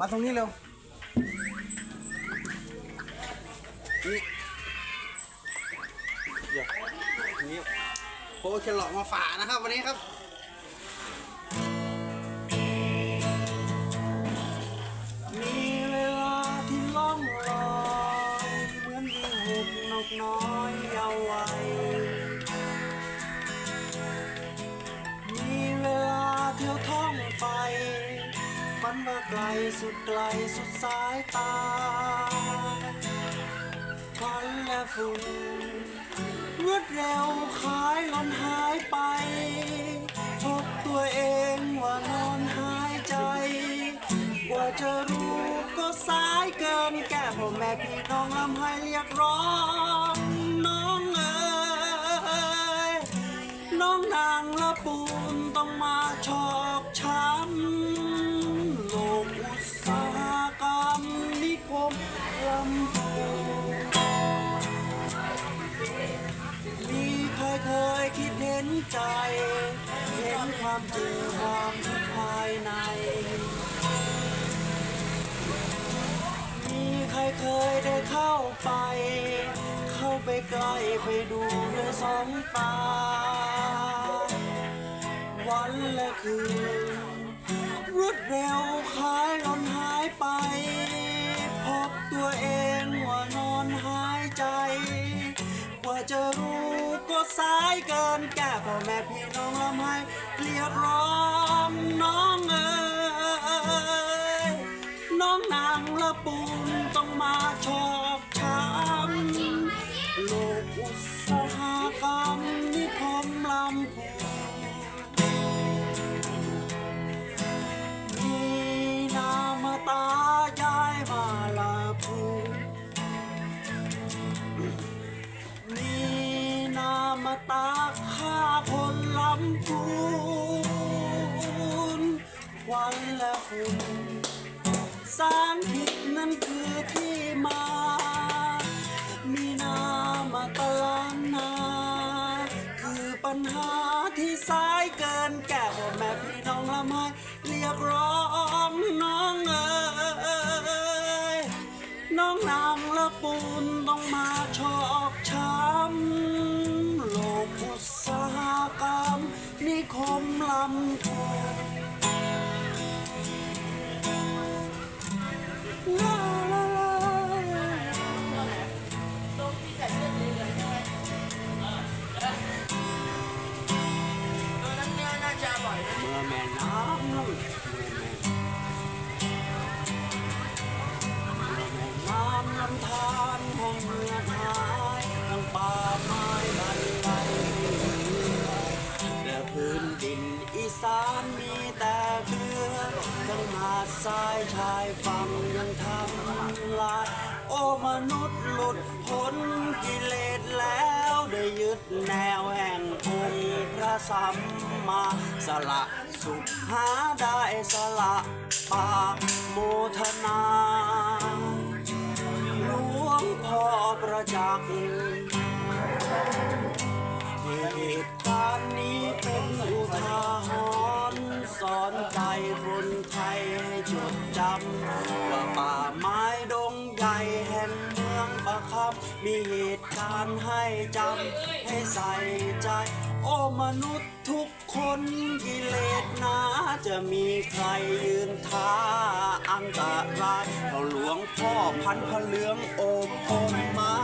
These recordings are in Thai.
มาตรงนี้เร็วนี่เดี๋ยวนี่โคเชลลอกมาฝานะครับวันนี้ครับ ไกลสุดไกลสุดสายตาควันและฝุ่นรวดเร็วคล้ายลมหายไป พบตัวเองว่านอนหายใจ กว่าจะรู้ก็สายเกินแก่พ่อแม่พี่น้องลำให้เรียกร้อง ใจ เห็นความจริงความทุกภายใน มีใครเคยได้เข้าไป เข้าไปใกล้ไปดูด้วยสองตา วันและคืนรวดเร็วคล้ายลนหายไป พบตัวเองว่านอนหายใจกว่าจะรู้ สายเกินแก่พ่อแม่พี่น้องลำให้เรียกร้องน้องเอ๋ยน้องนางละปูนต้องมาชอกช้ำโลกอุต เรียกร้องน้องเอ๋ยน้องนางละปูนต้องมาชอกช้ำโลกอุตสาหกรรมนิคมลำพูนล มื่อแม่น้ำลุ่มเมื่อแม่น้ำลำธารแห่งเมืองหายทั้งป่าไม้บันไลและพื้นดินอีสานมีแต่เกลือทั้งหาดทรายชายฝั่งยังทำลายโอ้มนุษย์หลุดพ้นกิเลสแล้วได้ยึดแนวแห่งองค์พระ สัมมาสละสุขหาได้สละปาโมทนาหลวงพ่อประจักษ์เหตุการณ์นี้เป็นอุทาหรณ์สอนใจคนไทยให้จดจำว่าป่าไม้ดงใหญ่แห่งเมืองประคับมีเหตุ การให้จำให้ใส่ใจ โอ้มนุษย์ทุกคนกิเลสนาจะมีใครยืนท้าอันตรายเราหลวงพ่อพันพระเหลืองโอบคมไม้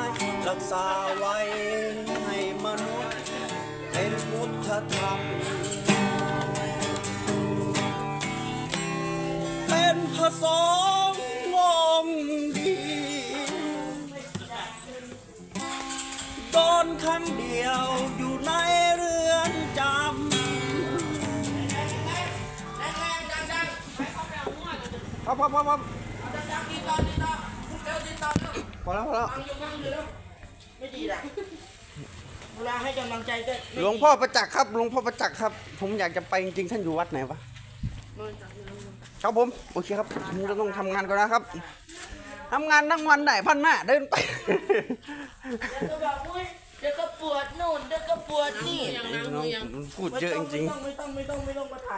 รักษาไว้ให้มนุษย์ เป็นพุทธธรรมเป็นพระสงฆ์ โดนครั้งเดียวอยู่ในเรือนจำครับครับครับครับพอแล้วพอแล้วไม่ดีนะเวลาให้กำลังใจก็หลวงพ่อประจักษ์ครับหลวงพ่อประจักษ์ครับ ผมอยากจะไปจริงๆท่านอยู่วัดไหนวะครับผมโอเคครับผมจะต้องทำงานก่อนนะครับ ทำงานทั้งวันได้พันหน้าเดินไป เดี๋ยวก็บอกอุ้ยเดี๋ยวก็ปวดนู่นเดี๋ยวก็ปวดนี่ พูดเยอะจริงๆไม่ต้องไม่ต้องไม่ต้องไม่ต้องมาถ่าย